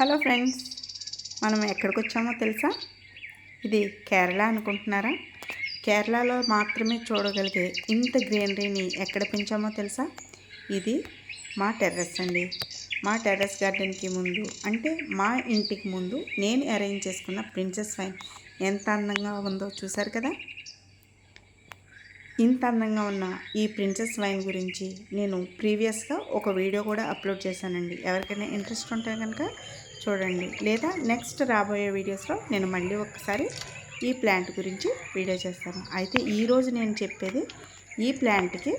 Hello friends మనం ఎక్కడికి వచ్చామో తెలుసా? ఇది కేరళ అనుకుంటున్నారా? కేరళలో మాత్రమే చూడగలిగే ఇంత గ్రీనరీని ఎక్కడ పెంచామో తెలుసా? ఇది మా టెర్రస్ అండి. మా టెర్రస్ గార్డెన్కి ముందు అంటే మా ఇంటికి ముందు నేను అరేంజ్ చేసుకున్న ప్రిన్సెస్ వైన్. ఎంత అందంగా ఉందో చూసారు కదా? ఇంత అందంగా ఉన్న ఈ ప్రిన్సెస్ వైన్ గురించి నేను ప్రీవియస్గా ఒక వీడియో కూడా అప్లోడ్ చేశానండి. ఎవరికైనా ఇంట్రెస్ట్ ఉంటే కనుక చూడండి. లేదా నెక్స్ట్ రాబోయే వీడియోస్లో నేను మళ్ళీ ఒకసారి ఈ ప్లాంట్ గురించి వీడియో చేస్తాను. అయితే ఈరోజు నేను చెప్పేది ఈ ప్లాంట్కి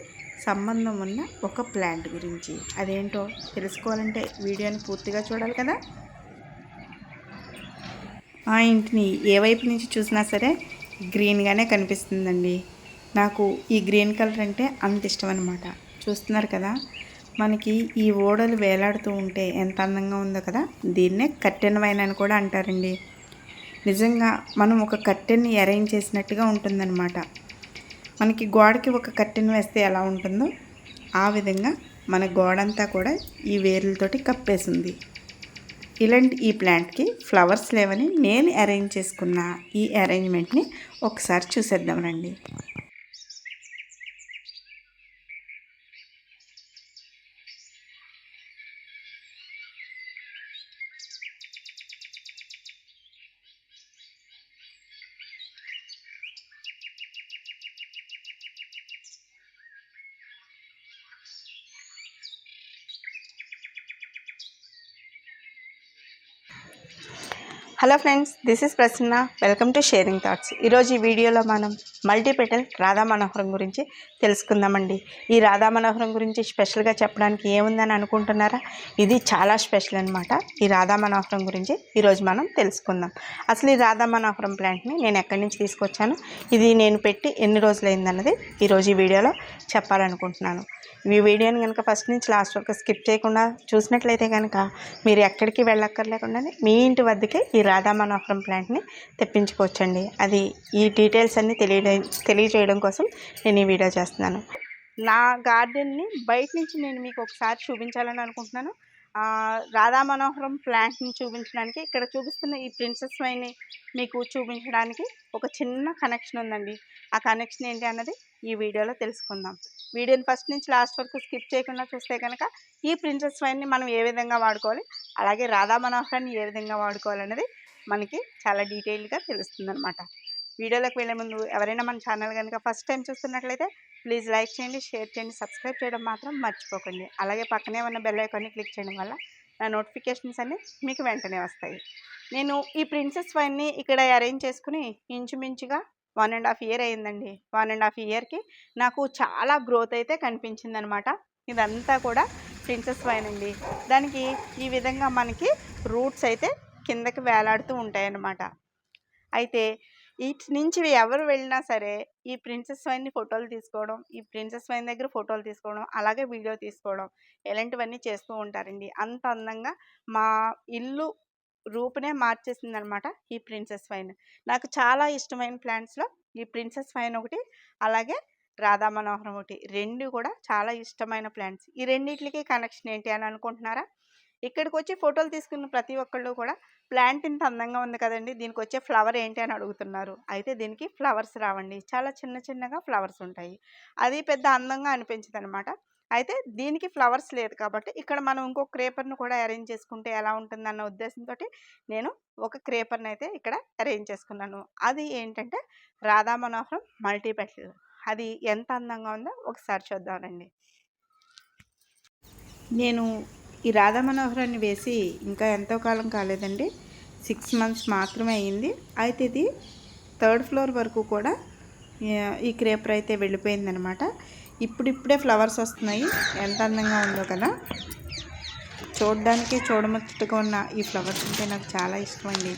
సంబంధం ఉన్న ఒక ప్లాంట్ గురించి. అదేంటో తెలుసుకోవాలంటే వీడియోని పూర్తిగా చూడాలి కదా? ఆ ఇంటిని ఏ వైపు నుంచి చూసినా సరే గ్రీన్గానే కనిపిస్తుందండి. నాకు ఈ గ్రీన్ కలర్ అంటే అంత ఇష్టం అనమాట చూస్తున్నారు కదా మనకి ఈ ఓడలు వేలాడుతూ ఉంటే ఎంత అందంగా ఉందో కదా దీన్నే కట్టెన్ వైన్ అని కూడా అంటారండి. నిజంగా మనం ఒక కట్టెన్ని అరేంజ్ చేసినట్టుగా ఉంటుందన్నమాట. మనకి గోడకి ఒక కట్టెన్ వేస్తే ఎలా ఉంటుందో ఆ విధంగా మన గోడంతా కూడా ఈ వేర్లతోటి కప్పేసింది. ఇలాంటి ఈ ప్లాంట్కి ఫ్లవర్స్ లేవని నేను అరేంజ్ చేసుకున్న ఈ అరేంజ్మెంట్ని ఒకసారి చూసేద్దాం రండి. Hello friends this is Prasanna. Welcome to sharing thoughts ఈరోజు ఈ వీడియోలో మనం మల్టీపెటల్ రాధా మనోహరం గురించి తెలుసుకుందామండి. ఈ రాధా మనోహరం గురించి స్పెషల్గా చెప్పడానికి ఏముందని అనుకుంటున్నారా? ఇది చాలా స్పెషల్ అనమాట ఈ రాధా మనోహరం గురించి ఈరోజు మనం తెలుసుకుందాం. అసలు ఈ రాధా మనోహరం ప్లాంట్ని నేను ఎక్కడి నుంచి తీసుకొచ్చాను? ఇది నేను పెట్టి ఎన్ని రోజులైందన్నది ఈరోజు ఈ వీడియోలో చెప్పాలనుకుంటున్నాను. ఈ వీడియోని కనుక ఫస్ట్ నుంచి లాస్ట్ వరకు స్కిప్ చేయకుండా చూసినట్లయితే కనుక మీరు ఎక్కడికి వెళ్ళక్కర్లేకుండానే మీ ఇంటి వద్దకే ఈ రాధా మనోహరం ప్లాంట్ని తెప్పించుకోవచ్చండి. అది ఈ డీటెయిల్స్ అన్నీ తెలియ తెలియజేయడం కోసం నేను ఈ వీడియో చేస్తున్నాను. నా గార్డెన్ని బయట నుంచి నేను మీకు ఒకసారి చూపించాలని అనుకుంటున్నాను. రాధా మనోహరం ప్లాంట్ని చూపించడానికి ఇక్కడ చూపిస్తున్న ఈ ప్రిన్సెస్ వైని మీకు చూపించడానికి ఒక చిన్న కనెక్షన్ ఉందండి. ఆ కనెక్షన్ ఏంటి అన్నది ఈ వీడియోలో తెలుసుకుందాం. వీడియోని ఫస్ట్ నుంచి లాస్ట్ వరకు స్కిప్ చేయకుండా చూస్తే కనుక ఈ ప్రిన్సెస్ వైన్ని మనం ఏ విధంగా వాడుకోవాలి అలాగే రాధా మనోహరాన్ని ఏ విధంగా వాడుకోవాలి అనేది మనకి చాలా డీటెయిల్గా తెలుస్తుంది అనమాట వీడియోలోకి వెళ్ళే ముందు ఎవరైనా మన ఛానల్ కనుక ఫస్ట్ టైం చూస్తున్నట్లయితే ప్లీజ్ లైక్ చేయండి షేర్ చేయండి సబ్స్క్రైబ్ చేయడం మాత్రం మర్చిపోకండి. అలాగే పక్కనే ఉన్న బెల్ ఐకాన్ని క్లిక్ చేయడం వల్ల నా నోటిఫికేషన్స్ అన్నీ మీకు వెంటనే వస్తాయి. నేను ఈ ప్రిన్సెస్ వైన్ని ఇక్కడ అరేంజ్ చేసుకుని ఇంచుమించుగా వన్ అండ్ హాఫ్ ఇయర్ అయిందండి. వన్ అండ్ హాఫ్ ఇయర్కి నాకు చాలా గ్రోత్ అయితే కనిపించింది అనమాట ఇదంతా కూడా ప్రిన్సెస్ వైన్ అండి దానికి ఈ విధంగా మనకి రూట్స్ అయితే కిందకి వేలాడుతూ ఉంటాయన్నమాట. అయితే ఇటు నుంచి ఎవరు వెళ్ళినా సరే ఈ ప్రిన్సెస్ వైన్ని ఫోటోలు తీసుకోవడం ఈ ప్రిన్సెస్ వైన్ దగ్గర ఫోటోలు తీసుకోవడం అలాగే వీడియో తీసుకోవడం ఇలాంటివన్నీ చేస్తూ ఉంటారండి. అంత అందంగా మా ఇల్లు రూపునే మార్చేసింది అనమాట ఈ ప్రిన్సెస్ వైన్. నాకు చాలా ఇష్టమైన ప్లాంట్స్లో ఈ ప్రిన్సెస్ వైన్ ఒకటి అలాగే రాధా మనోహరం ఒకటి. రెండు కూడా చాలా ఇష్టమైన ప్లాంట్స్. ఈ రెండింటికి కనెక్షన్ ఏంటి అని అనుకుంటున్నారా? ఇక్కడికి వచ్చి ఫోటోలు తీసుకున్న ప్రతి ఒక్కళ్ళు కూడా ప్లాంట్ ఇంత అందంగా ఉంది కదండి దీనికి వచ్చే ఫ్లవర్ ఏంటి అని అడుగుతున్నారు. అయితే దీనికి ఫ్లవర్స్ రావండి. చాలా చిన్న చిన్నగా ఫ్లవర్స్ ఉంటాయి. అది పెద్ద అందంగా అనిపించదు అనమాట అయితే దీనికి ఫ్లవర్స్ లేదు కాబట్టి ఇక్కడ మనం ఇంకో క్రేపర్ను కూడా అరేంజ్ చేసుకుంటే ఎలా ఉంటుందన్న ఉద్దేశంతో నేను ఒక క్రేపర్ని అయితే ఇక్కడ అరేంజ్ చేసుకున్నాను. అది ఏంటంటే రాధా మనోహరం మల్టీపెటల్ అది ఎంత అందంగా ఉందో ఒకసారి చూద్దామండి. నేను ఈ రాధా మనోహరాన్ని వేసి ఇంకా ఎంతో కాలం కాలేదండి. సిక్స్ మంత్స్ మాత్రమే అయ్యింది అయితే ఇది థర్డ్ ఫ్లోర్ వరకు కూడా ఈ క్రేపర్ అయితే వెళ్ళిపోయిందనమాట ఇప్పుడిప్పుడే ఫ్లవర్స్ వస్తున్నాయి. ఎంత అందంగా ఉందో కదా. చూడడానికి చూడముచ్చటగా ఉన్న ఈ ఫ్లవర్స్ అంటే నాకు చాలా ఇష్టం అండి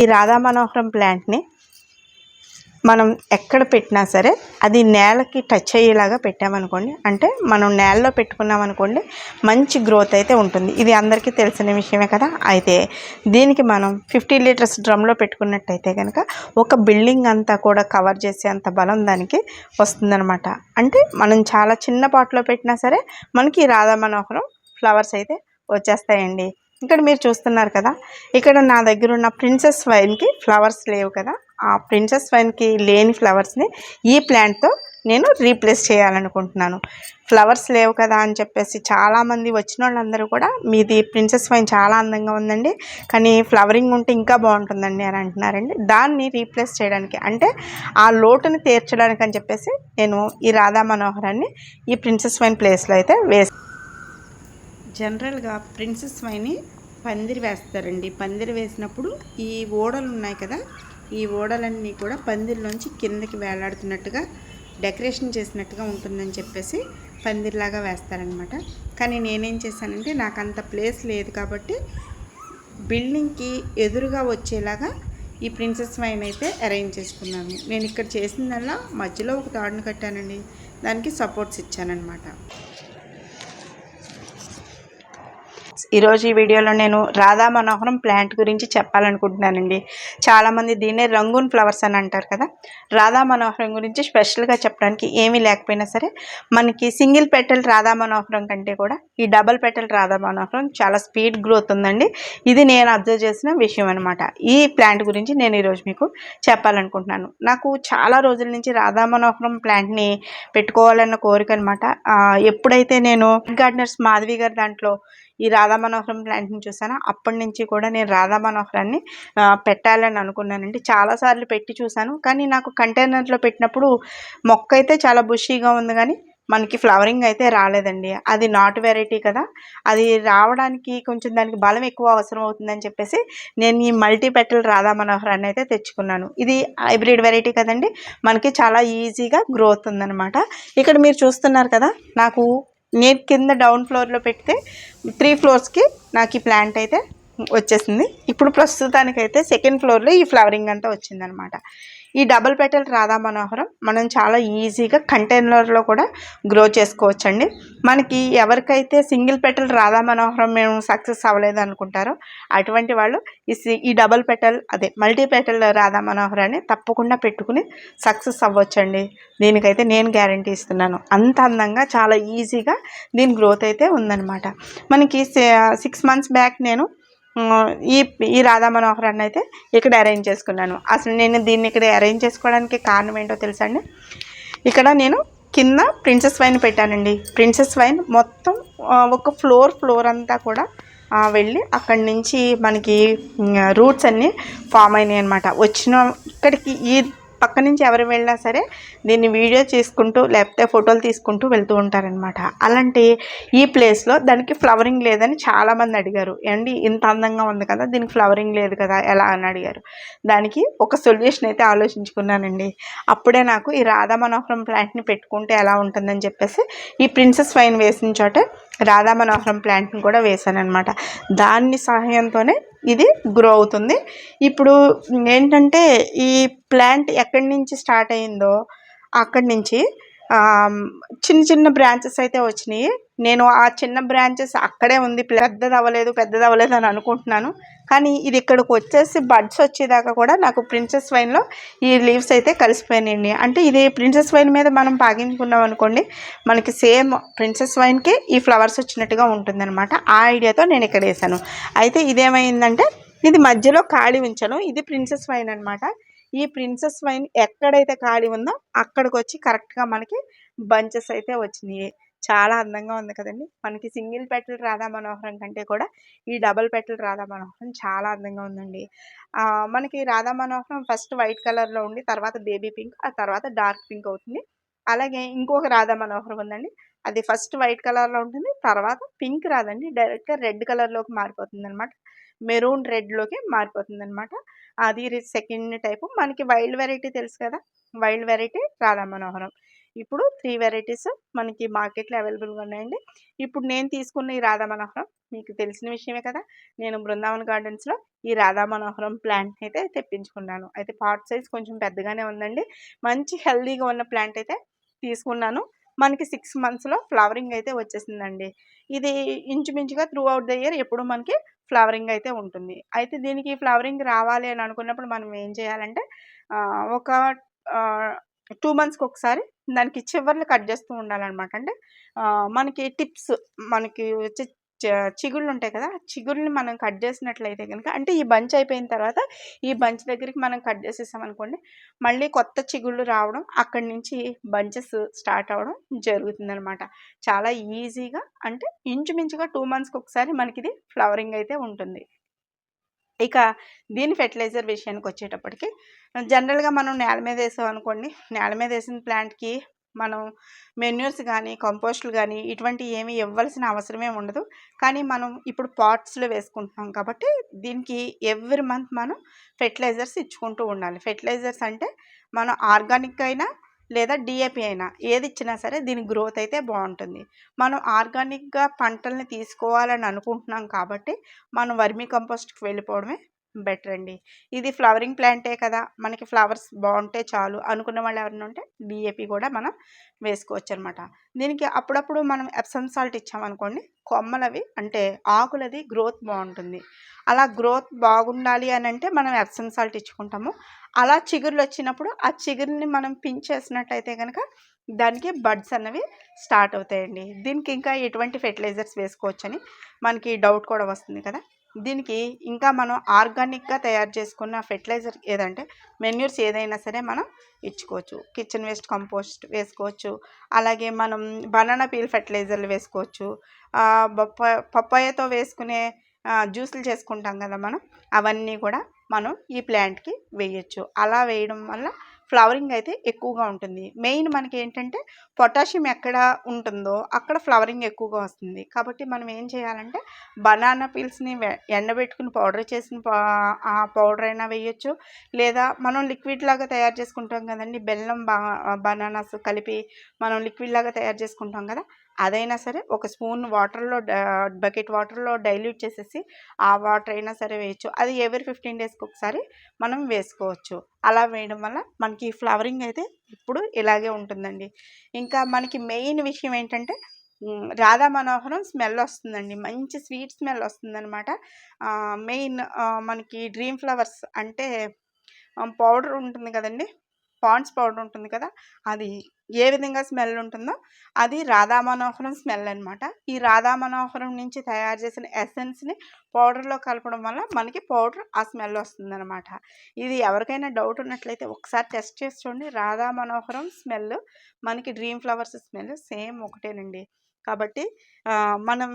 ఈ రాధా మనోహరం ప్లాంట్ని మనం ఎక్కడ పెట్టినా సరే అది నేలకి టచ్ అయ్యేలాగా పెట్టామనుకోండి అంటే మనం నేలలో పెట్టుకున్నాం అనుకోండి మంచి గ్రోత్ అయితే ఉంటుంది. ఇది అందరికీ తెలిసిన విషయమే కదా. అయితే దీనికి మనం ఫిఫ్టీ లీటర్స్ డ్రమ్లో పెట్టుకున్నట్టయితే కనుక ఒక బిల్డింగ్ అంతా కూడా కవర్ చేసే అంత బలం దానికి వస్తుందన్నమాట. అంటే మనం చాలా చిన్న పాట్లో పెట్టినా సరే మనకి రాధా మనోహరం ఫ్లవర్స్ అయితే వచ్చేస్తాయండి. ఇక్కడ మీరు చూస్తున్నారు కదా ఇక్కడ నా దగ్గర ఉన్న ప్రిన్సెస్ వైన్కి ఫ్లవర్స్ లేవు కదా. ఆ ప్రిన్సెస్ వైన్కి లేని ఫ్లవర్స్ని ఈ ప్లాంట్తో నేను రీప్లేస్ చేయాలనుకుంటున్నాను. ఫ్లవర్స్ లేవు కదా అని చెప్పేసి చాలామంది వచ్చిన వాళ్ళందరూ కూడా మీది ప్రిన్సెస్ వైన్ చాలా అందంగా ఉందండి. కానీ ఫ్లవరింగ్ ఉంటే ఇంకా బాగుంటుందండి అని అంటున్నారండి. దాన్ని రీప్లేస్ చేయడానికి అంటే ఆ లోటుని తీర్చడానికి అని చెప్పేసి నేను ఈ రాధా మనోహరాన్ని ఈ ప్రిన్సెస్ వైన్ ప్లేస్లో అయితే వేసి జనరల్గా ప్రిన్సెస్ వైన్ని పందిరి వేస్తారండి. పందిరి వేసినప్పుడు ఈ ఓడలు ఉన్నాయి కదా ఈ ఓడలన్నీ కూడా పందిరిలోంచి కిందకి వేలాడుతున్నట్టుగా డెకరేషన్ చేసినట్టుగా ఉంటుందని చెప్పేసి పందిరిలాగా వేస్తారనమాట కానీ నేనేం చేశానంటే నాకు అంత ప్లేస్ లేదు కాబట్టి బిల్డింగ్కి ఎదురుగా వచ్చేలాగా ఈ ప్రిన్సెస్ వైన్ అయితే అరేంజ్ చేసుకున్నాను. నేను ఇక్కడ చేసిందల్లా మధ్యలో ఒక తాడును కట్టానండి. దానికి సపోర్ట్స్ ఇచ్చానమాట ఈరోజు ఈ వీడియోలో నేను రాధా మనోహరం ప్లాంట్ గురించి చెప్పాలనుకుంటున్నానండి. చాలామంది దీన్నే రంగూన్ ఫ్లవర్స్ అని అంటారు కదా. రాధా మనోహరం గురించి స్పెషల్గా చెప్పడానికి ఏమీ లేకపోయినా సరే మనకి సింగిల్ పెటల్ రాధా మనోహరం కంటే కూడా ఈ డబల్ పెటల్ రాధా మనోహరం చాలా స్పీడ్ గ్రోత్ ఉందండి. ఇది నేను అబ్జర్వ్ చేసిన విషయం అనమాట ఈ ప్లాంట్ గురించి నేను ఈరోజు మీకు చెప్పాలనుకుంటున్నాను. నాకు చాలా రోజుల నుంచి రాధా మనోహరం ప్లాంట్ని పెట్టుకోవాలన్న కోరిక అనమాట ఎప్పుడైతే నేను గార్డెనర్స్ మాధవి గారి దాంట్లో ఈ రాధా మనోహరం ప్లాంట్ని చూసాను అప్పటి నుంచి కూడా నేను రాధా మనోహరాన్ని పెట్టాలని అనుకున్నానండి. చాలాసార్లు పెట్టి చూశాను. కానీ నాకు కంటైనర్లో పెట్టినప్పుడు మొక్క అయితే చాలా బుషీగా ఉంది కానీ మనకి ఫ్లవరింగ్ అయితే రాలేదండి. అది నాట్ వెరైటీ కదా. అది రావడానికి కొంచెం దానికి బలం ఎక్కువ అవసరం అవుతుందని చెప్పేసి నేను ఈ మల్టీ పెటల్ రాధా మనోహరాన్ని అయితే తెచ్చుకున్నాను. ఇది హైబ్రిడ్ వెరైటీ కదండి. మనకి చాలా ఈజీగా గ్రోత్ ఉందన్నమాట. ఇక్కడ మీరు చూస్తున్నారు కదా నాకు నేను కింద డౌన్ ఫ్లోర్లో పెడితే త్రీ ఫ్లోర్స్కి నాకు ఈ ప్లాంట్ అయితే వచ్చేసింది. ఇప్పుడు ప్రస్తుతానికైతే సెకండ్ ఫ్లోర్లో ఈ ఫ్లవరింగ్ అంతా వచ్చిందనమాట. ఈ డబుల్ పెటల్ రాధా మనోహరం మనం చాలా ఈజీగా కంటైనర్లో కూడా గ్రో చేసుకోవచ్చండి. మనకి ఎవరికైతే సింగిల్ పెటల్ రాధా మనోహరం మేము సక్సెస్ అవ్వలేదు అనుకుంటారో అటువంటి వాళ్ళు ఈ ఈ డబుల్ పెటల్ అదే మల్టీ పెటల్ రాధా మనోహరాన్ని తప్పకుండా పెట్టుకుని సక్సెస్ అవ్వచ్చండి. దీనికైతే నేను గ్యారంటీ ఇస్తున్నాను. అంత అందంగా చాలా ఈజీగా దీని గ్రోత్ అయితే ఉందన్నమాట మనకి సిక్స్ మంత్స్ బ్యాక్ నేను ఈ ఈ రాధా మనోహరాన్ని అయితే ఇక్కడ అరేంజ్ చేసుకున్నాను. అసలు నేను దీన్ని ఇక్కడ అరేంజ్ చేసుకోవడానికి కారణం ఏంటో తెలుసా అండి? ఇక్కడ నేను కింద ప్రిన్సెస్ వైన్ పెట్టానండి. ప్రిన్సెస్ వైన్ మొత్తం ఒక ఫ్లోర్ ఫ్లోర్ అంతా కూడా వెళ్ళి అక్కడి నుంచి మనకి రూట్స్ అన్నీ ఫామ్ అయినాయి అనమాట వచ్చిన ఇక్కడికి ఈ పక్క నుంచి ఎవరు వెళ్ళినా సరే దీన్ని వీడియో చేసుకుంటూ లేకపోతే ఫోటోలు తీసుకుంటూ వెళ్తూ ఉంటారనమాట అలాంటి ఈ ప్లేస్లో దానికి ఫ్లవరింగ్ లేదని చాలామంది అడిగారు. అండి ఇంత అందంగా ఉంది కదా దీనికి ఫ్లవరింగ్ లేదు కదా ఎలా? అని అడిగారు. దానికి ఒక సొల్యూషన్ అయితే ఆలోచించుకున్నానండి. అప్పుడే నాకు ఈ రాధా మనోహరం ప్లాంట్ని పెట్టుకుంటే ఎలా ఉంటుందని చెప్పేసి ఈ ప్రిన్సెస్ వైన్ వేసిన చోట రాధా మనోహరం ప్లాంట్ని కూడా వేసాను అనమాట దాని సహాయంతోనే ఇది గ్రో అవుతుంది. ఇప్పుడు ఏంటంటే ఈ ప్లాంట్ ఎక్కడి నుంచి స్టార్ట్ అయిందో అక్కడి నుంచి చిన్న చిన్న బ్రాంచెస్ అయితే వచ్చినాయి. నేను ఆ చిన్న బ్రాంచెస్ అక్కడే ఉంది. పెద్దది అవ్వలేదు పెద్దది అవ్వలేదు అని అనుకుంటున్నాను. కానీ ఇది ఇక్కడికి వచ్చేసి బడ్స్ వచ్చేదాకా కూడా నాకు ప్రిన్సెస్ వైన్లో ఈ లీవ్స్ అయితే కలిసిపోయినాయండి. అంటే ఇది ప్రిన్సెస్ వైన్ మీద మనం పాగించుకున్నాం అనుకోండి మనకి సేమ్ ప్రిన్సెస్ వైన్కి ఈ ఫ్లవర్స్ వచ్చినట్టుగా ఉంటుందన్నమాట. ఆ ఐడియాతో నేను ఇక్కడ వేసాను అయితే ఇదేమైందంటే ఇది మధ్యలో ఖాళీ ఉంచాను. ఇది ప్రిన్సెస్ వైన్ అనమాట ఈ ప్రిన్సెస్ వైన్ ఎక్కడైతే ఖాళీ ఉందో అక్కడికి వచ్చి కరెక్ట్గా మనకి బంచెస్ అయితే వచ్చినాయి. చాలా అందంగా ఉంది కదండి. మనకి సింగిల్ పెటల్ రాధా మనోహరం కంటే కూడా ఈ డబల్ పెటల్ రాధా మనోహరం చాలా అందంగా ఉందండి. మనకి రాధా మనోహరం ఫస్ట్ వైట్ కలర్లో ఉండి తర్వాత బేబీ పింక్ ఆ తర్వాత డార్క్ పింక్ అవుతుంది. అలాగే ఇంకొక రాధా మనోహరం ఉందండి. అది ఫస్ట్ వైట్ కలర్లో ఉంటుంది తర్వాత పింక్ రాదండి. డైరెక్ట్గా రెడ్ కలర్లోకి మారిపోతుంది అనమాట మెరూన్ రెడ్లోకి మారిపోతుంది అనమాట అది సెకండ్ టైపు. మనకి వైల్డ్ వెరైటీ తెలుసు కదా? వైల్డ్ వెరైటీ రాధా మనోహరం. ఇప్పుడు త్రీ వెరైటీస్ మనకి మార్కెట్లో అవైలబుల్గా ఉన్నాయండి. ఇప్పుడు నేను తీసుకున్న ఈ రాధా మనోహరం మీకు తెలిసిన విషయమే కదా. నేను బృందావన్ గార్డెన్స్లో ఈ రాధా మనోహరం ప్లాంట్ అయితే తెప్పించుకున్నాను. అయితే పాట్ సైజ్ కొంచెం పెద్దగానే ఉందండి. మంచి హెల్దీగా ఉన్న ప్లాంట్ అయితే తీసుకున్నాను. మనకి సిక్స్ మంత్స్లో ఫ్లవరింగ్ అయితే వచ్చేసిందండి. ఇది ఇంచుమించుగా త్రూ అవుట్ ద ఇయర్ ఎప్పుడు మనకి ఫ్లవరింగ్ అయితే ఉంటుంది. అయితే దీనికి ఫ్లవరింగ్ రావాలి అని అనుకున్నప్పుడు మనం ఏం చేయాలంటే ఒక టూ మంత్స్కి ఒకసారి దానికి చివర్లు కట్ చేస్తూ ఉండాలన్నమాట. అంటే మనకి టిప్స్ మనకి వచ్చే చిగుళ్ళు ఉంటాయి కదా చిగుళ్ళని మనం కట్ చేసినట్లయితే కనుక అంటే ఈ బంచ్ అయిపోయిన తర్వాత ఈ బంచ్ దగ్గరికి మనం కట్ చేసేసాం అనుకోండి మళ్ళీ కొత్త చిగుళ్ళు రావడం అక్కడి నుంచి బంచెస్ స్టార్ట్ అవ్వడం జరుగుతుందనమాట చాలా ఈజీగా అంటే ఇంచుమించుగా టూ మంత్స్కి ఒకసారి మనకి ఇది ఫ్లవరింగ్ అయితే ఉంటుంది. ఇక దీని ఫెర్టిలైజర్ విషయానికి వచ్చేటప్పటికి జనరల్గా మనం నేల మీద వేసాం అనుకోండి నేల మీద వేసిన ప్లాంట్కి మనం మెన్యూర్స్ కానీ కంపోస్టులు కానీ ఇటువంటి ఏమి ఇవ్వాల్సిన అవసరమే ఉండదు. కానీ మనం ఇప్పుడు పాట్స్లో వేసుకుంటున్నాం కాబట్టి దీనికి ఎవ్రీ మంత్ మనం ఫెర్టిలైజర్స్ ఇచ్చుకుంటూ ఉండాలి. ఫెర్టిలైజర్స్ అంటే మనం ఆర్గానిక్ అయినా లేదా డిఏపి అయినా ఏది ఇచ్చినా సరే దీని గ్రోత్ అయితే బాగుంటుంది. మనం ఆర్గానిక్గా పంటల్ని తీసుకోవాలని అనుకుంటున్నాం కాబట్టి మనం వర్మీ కంపోస్ట్కి వెళ్ళిపోవడమే బెటర్ అండి. ఇది ఫ్లవరింగ్ ప్లాంటే కదా మనకి ఫ్లవర్స్ బాగుంటే చాలు అనుకున్న వాళ్ళు ఎవరైనా ఉంటే డిఏపి కూడా మనం వేసుకోవచ్చు అనమాట దీనికి అప్పుడప్పుడు మనం ఎప్సమ్ సాల్ట్ ఇచ్చామనుకోండి కొమ్మలవి అంటే ఆకులది గ్రోత్ బాగుంటుంది. అలా గ్రోత్ బాగుండాలి అని అంటే మనం ఎప్సమ్ సాల్ట్ ఇచ్చుకుంటాము. అలా చిగురులు వచ్చినప్పుడు ఆ చిగురిని మనం పించేసినట్టయితే కనుక దానికి బడ్స్ అన్నవి స్టార్ట్ అవుతాయండి. దీనికి ఇంకా ఎటువంటి ఫెర్టిలైజర్స్ వేసుకోవచ్చని మనకి డౌట్ కూడా వస్తుంది కదా. దీనికి ఇంకా మనం ఆర్గానిక్గా తయారు చేసుకున్న ఫెర్టిలైజర్ ఏదంటే మెన్యూర్స్ ఏదైనా సరే మనం ఇచ్చుకోవచ్చు. కిచెన్ వేస్ట్ కంపోస్ట్ వేసుకోవచ్చు. అలాగే మనం బనానా పీల్ ఫెర్టిలైజర్లు వేసుకోవచ్చు. పప్పాయతో వేసుకునే జ్యూసులు చేసుకుంటాం కదా మనం అవన్నీ కూడా మనం ఈ ప్లాంట్కి వేయచ్చు. అలా వేయడం వల్ల ఫ్లవరింగ్ అయితే ఎక్కువగా ఉంటుంది. మెయిన్ మనకి ఏంటంటే పొటాషియం ఎక్కడ ఉంటుందో అక్కడ ఫ్లవరింగ్ ఎక్కువగా వస్తుంది. కాబట్టి మనం ఏం చేయాలంటే బనానా పీల్స్ని ఎండబెట్టుకుని పౌడర్ చేసిన ఆ పౌడర్ అయినా వేయచ్చు. లేదా మనం లిక్విడ్ లాగా తయారు చేసుకుంటాం కదండి. బెల్లం బనానాస్ కలిపి మనం లిక్విడ్ లాగా తయారు చేసుకుంటాం కదా. అదైనా సరే ఒక స్పూన్ వాటర్లో బకెట్ వాటర్లో డైల్యూట్ చేసేసి ఆ వాటర్ అయినా సరే వేయచ్చు. అది ఎవరి ఫిఫ్టీన్ డేస్కి ఒకసారి మనం వేసుకోవచ్చు. అలా వేయడం వల్ల మనకి ఫ్లవరింగ్ అయితే ఇప్పుడు ఇలాగే ఉంటుందండి. ఇంకా మనకి మెయిన్ విషయం ఏంటంటే రాధా మనోహరం స్మెల్ వస్తుందండి. మంచి స్వీట్ స్మెల్ వస్తుందన్నమాట. మెయిన్ మనకి డ్రీమ్ ఫ్లవర్స్ అంటే పౌడర్ ఉంటుంది కదండి. పాండ్స్ పౌడర్ ఉంటుంది కదా అది ఏ విధంగా స్మెల్ ఉంటుందో అది రాధా మనోహరం స్మెల్ అనమాట ఈ రాధా మనోహరం నుంచి తయారు చేసిన ఎసెన్స్ని పౌడర్లో కలపడం వల్ల మనకి పౌడర్ ఆ స్మెల్ వస్తుందన్నమాట. ఇది ఎవరికైనా డౌట్ ఉన్నట్లయితే ఒకసారి టెస్ట్ చేసి చూడండి. రాధా మనోహరం స్మెల్ మనకి డ్రీమ్ ఫ్లవర్స్ స్మెల్ సేమ్ ఒకటేనండి. కాబట్టి మనం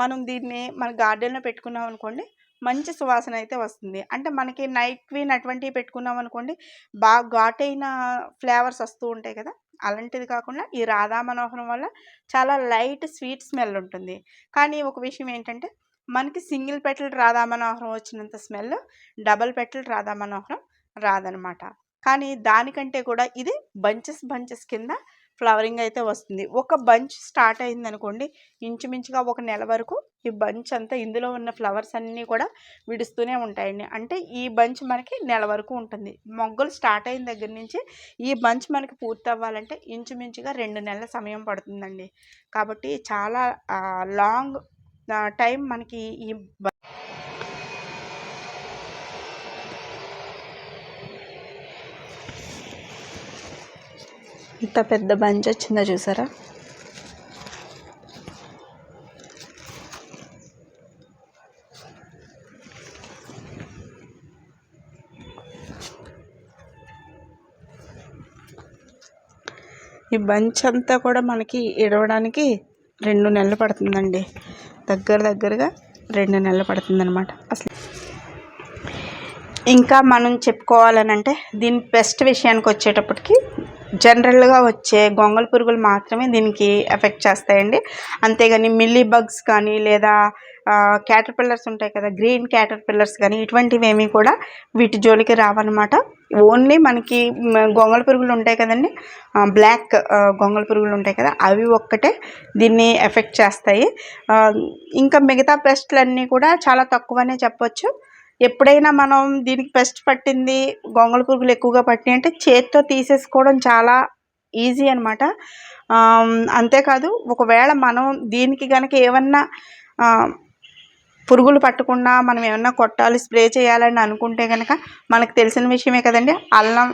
మనం దీన్ని మన గార్డెన్లో పెట్టుకున్నాం అనుకోండి మంచి సువాసన అయితే వస్తుంది. అంటే మనకి నైట్ క్వీన్ అటువంటివి పెట్టుకున్నాం అనుకోండి బాగా ఘాటైన ఫ్లేవర్స్ వస్తూ ఉంటాయి కదా అలాంటిది కాకుండా ఈ రాధా మనోహరం వల్ల చాలా లైట్ స్వీట్ స్మెల్ ఉంటుంది. కానీ ఒక విషయం ఏంటంటే మనకి సింగిల్ పెటల్ రాధా మనోహరం వచ్చినంత స్మెల్ డబల్ పెటల్ రాధా మనోహరం రాదనమాట. కానీ దానికంటే కూడా ఇది బంచెస్ బంచెస్ కింద ఫ్లవరింగ్ అయితే వస్తుంది. ఒక బంచ్ స్టార్ట్ అయింది అనుకోండి ఇంచుమించుగా ఒక నెల వరకు ఈ బంచ్ అంతా ఇందులో ఉన్న ఫ్లవర్స్ అన్నీ కూడా విడుస్తూనే ఉంటాయండి. అంటే ఈ బంచ్ మనకి నెల వరకు ఉంటుంది. మొగ్గలు స్టార్ట్ అయిన దగ్గర నుంచి ఈ బంచ్ మనకి పూర్తి అవ్వాలంటే ఇంచుమించుగా రెండు నెలల సమయం పడుతుందండి. కాబట్టి చాలా లాంగ్ టైం మనకి ఈ ఇంత పెద్ద బంచ్ వచ్చిందో చూసారా? ఈ బంచ్ అంతా కూడా మనకి ఇడవడానికి రెండు నెలలు పడుతుందండి. దగ్గర దగ్గరగా రెండు నెలలు పడుతుందన్నమాట. అసలు ఇంకా మనం చెప్పుకోవాలనంటే దీని బెస్ట్ విషయానికి వచ్చేటప్పటికి జనరల్గా వచ్చే గొంగళ పురుగులు మాత్రమే దీనికి ఎఫెక్ట్ చేస్తాయండి. అంతేగాని మిల్లీ బగ్స్ కానీ లేదా క్యాటర్ పిల్లర్స్ ఉంటాయి కదా గ్రీన్ క్యాటర్ పిల్లర్స్ కానీ ఇటువంటివి ఏమీ కూడా వీటి జోలికి రావన్నమాట. ఓన్లీ మనకి గొంగళ పురుగులు ఉంటాయి కదండి బ్లాక్ గొంగళ పురుగులు ఉంటాయి కదా అవి ఒక్కటే దీన్ని ఎఫెక్ట్ చేస్తాయి. ఇంకా మిగతా పెస్ట్లన్నీ కూడా చాలా తక్కువనే చెప్పొచ్చు. ఎప్పుడైనా మనం దీనికి పెస్ట్ పట్టింది గొంగళ పురుగులు ఎక్కువగా పట్టినాయి అంటే చేత్తో తీసేసుకోవడం చాలా ఈజీ అనమాట అంతేకాదు ఒకవేళ మనం దీనికి కనుక ఏమన్నా పురుగులు పట్టకుండా మనం ఏమన్నా కొట్టాలి స్ప్రే చేయాలని అనుకుంటే కనుక మనకు తెలిసిన విషయమే కదండి. అల్లం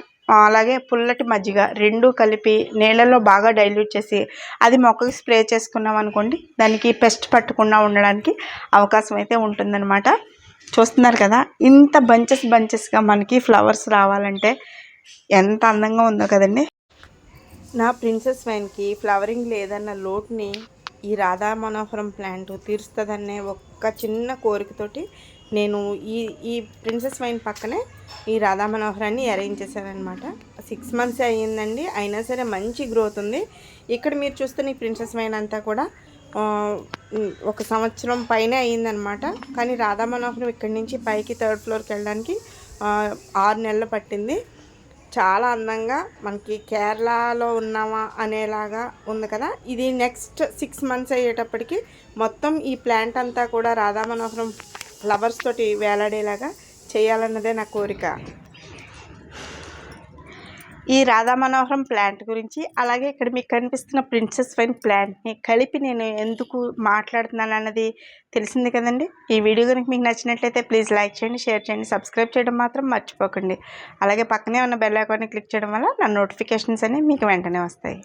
అలాగే పుల్లటి మజ్జిగ రెండు కలిపి నీళ్ళల్లో బాగా డైల్యూట్ చేసి అది మొక్కకి స్ప్రే చేసుకున్నాం అనుకోండి దానికి పెస్ట్ పట్టకుండా ఉండడానికి అవకాశం అయితే ఉంటుందన్నమాట. చూస్తున్నారు కదా ఇంత బంచెస్ బంచెస్గా మనకి ఫ్లవర్స్ రావాలంటే ఎంత అందంగా ఉందో కదండి. నా ప్రిన్సెస్ వైన్కి ఫ్లవరింగ్ లేదన్న లోటుని ఈ రాధా మనోహరం ప్లాంట్ తీరుస్తుందనే ఒక్క చిన్న కోరికతోటి నేను ఈ ఈ ప్రిన్సెస్ వైన్ పక్కనే ఈ రాధా మనోహరాన్ని అరేంజ్ చేశానమాట సిక్స్ మంత్స్ అయ్యిందండి అయినా సరే మంచి గ్రోత్ ఉంది. ఇక్కడ మీరు చూస్తున్న ఈ ప్రిన్సెస్ వైన్ అంతా కూడా ఒక సంవత్సరం పైనే అయ్యిందనమాట. కానీ రాధా మనోహరం ఇక్కడి నుంచి పైకి థర్డ్ ఫ్లోర్కి వెళ్ళడానికి ఆరు నెలలు పట్టింది. చాలా అందంగా మనకి కేరళలో ఉన్నామా అనేలాగా ఉంది కదా. ఇది నెక్స్ట్ సిక్స్ మంత్స్ అయ్యేటప్పటికి మొత్తం ఈ ప్లాంట్ అంతా కూడా రాధా మనోహరం ఫ్లవర్స్ తోటి వేలాడేలాగా చేయాలన్నదే నా కోరిక. ఈ రాధా మనోహరం ప్లాంట్ గురించి అలాగే ఇక్కడ మీకు కనిపిస్తున్న ప్రిన్సెస్ వైన్ ప్లాంట్ని కలిపి నేను ఎందుకు మాట్లాడుతున్నాను అన్నది తెలిసింది కదండి. ఈ వీడియో కనుక మీకు నచ్చినట్లయితే ప్లీజ్ లైక్ చేయండి షేర్ చేయండి సబ్స్క్రైబ్ చేయడం మాత్రం మర్చిపోకండి. అలాగే పక్కనే ఉన్న బెల్ ఐకాన్ని క్లిక్ చేయడం వల్ల నా నోటిఫికేషన్స్ అనేవి మీకు వెంటనే వస్తాయి.